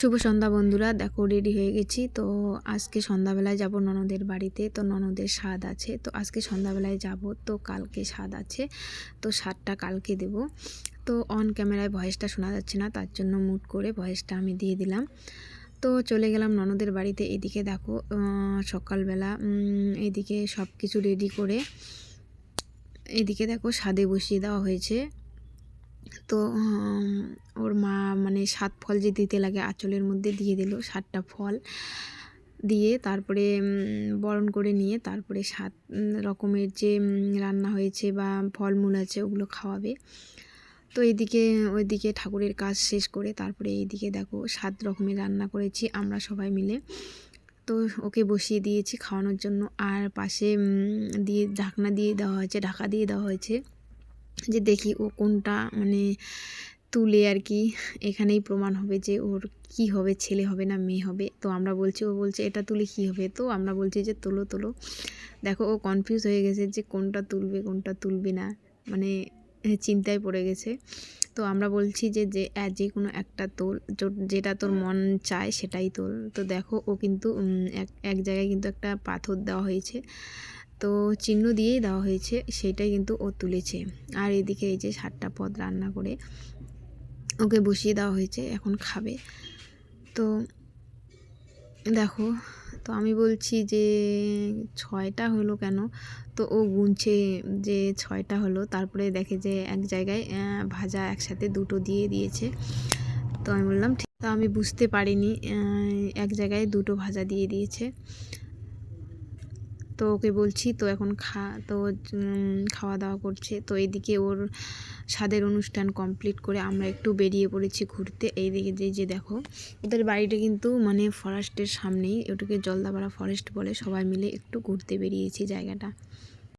শুভ সন্ধ্যা বন্ধুরা, দেখো রেডি হয়ে গেছি। তো আজকে সন্ধ্যাবেলায় যাব ননদের বাড়িতে। তো ননদের স্বাদ আছে। তো আজকে সন্ধ্যাবেলায় যাব। তো কালকে স্বাদ আছে। তো স্বাদটা কালকে দেব। তো অন ক্যামেরায় ভয়েসটা শোনা যাচ্ছে না, তার জন্য মুট করে ভয়েসটা আমি দিয়ে দিলাম। তো চলে গেলাম ননদের বাড়িতে। এদিকে দেখো সকালবেলা এদিকে সব কিছু রেডি করে, এদিকে দেখো স্বাদে বসিয়ে দেওয়া হয়েছে। তো মানে সাত ফল যে দিতে লাগে আঁচলের মধ্যে দিয়ে দিল, সাতটা ফল দিয়ে তারপরে বরণ করে নিয়ে তারপরে সাত রকমের যে রান্না হয়েছে বা ফলমূল আছে ওগুলো খাওয়াবে। তো এইদিকে ওইদিকে ঠাকুরের কাজ শেষ করে তারপরে এইদিকে দেখো সাত রকমের রান্না করেছি আমরা সবাই মিলে। তো ওকে বসিয়ে দিয়েছি খাওয়ানোর জন্য আর পাশে দিয়ে ঢাকনা দিয়ে দেওয়া হয়েছে, ঢাকা দিয়ে দেওয়া হয়েছে যে দেখি ও কোনটা মানে তুলে আর কি এখানেই প্রমাণ হবে যে ওর কি হবে, ছেলে হবে না মেয়ে হবে। তো আমরা বলছি, ও বলছে, এটা তুলে কি হবে? তো আমরা বলছি যে, তোলো তোলো। দেখো, ও কনফিউজ হয়ে গেছে যে, কোনটা তুলবে কোনটা তুলবে না? মানে চিন্তায় পড়ে গেছে। তো আমরা বলছি যে যে যে কোনো একটা তোল যেটা তোর মন চায়, সেটাই তোল। তো দেখো, ও কিন্তু এক এক জায়গায় কিন্তু একটা পাথর দেওয়া হয়েছে। তো চিহ্ন দিয়েই দেওয়া হয়েছে, সেটাই কিন্তু ও তুলেছে। আর এদিকে এই যে সাতটা পদ রান্না করে ওকে বসিয়ে দেওয়া হয়েছে, এখন খাবে। তো দেখো, তো আমি বলছি যে ছয়টা হলো কেন? তো ও গুনছে যে ছয়টা হলো, তারপরে দেখে যে এক জায়গায় ভাজা একসাথে দুটো দিয়ে দিয়েছে। তো আমি বললাম, ঠিক তো আমি বুঝতে পারিনি এক জায়গায় দুটো ভাজা দিয়ে দিয়েছে। তো ওকে বলছি, তো এখন খা, তো খাওয়া দাওয়া করছে। তো এদিকে ওর স্বাদের অনুষ্ঠান কমপ্লিট করে আমরা একটু বেরিয়ে পড়েছি ঘুরতে। এই দিকে যে যে দেখো, ওদের বাড়িটা কিন্তু মানে ফরেস্টের সামনেই, ওটাকে জলদাপাড়া ফরেস্ট বলে সবাই মিলে একটু ঘুরতে বেরিয়েছি জায়গাটা।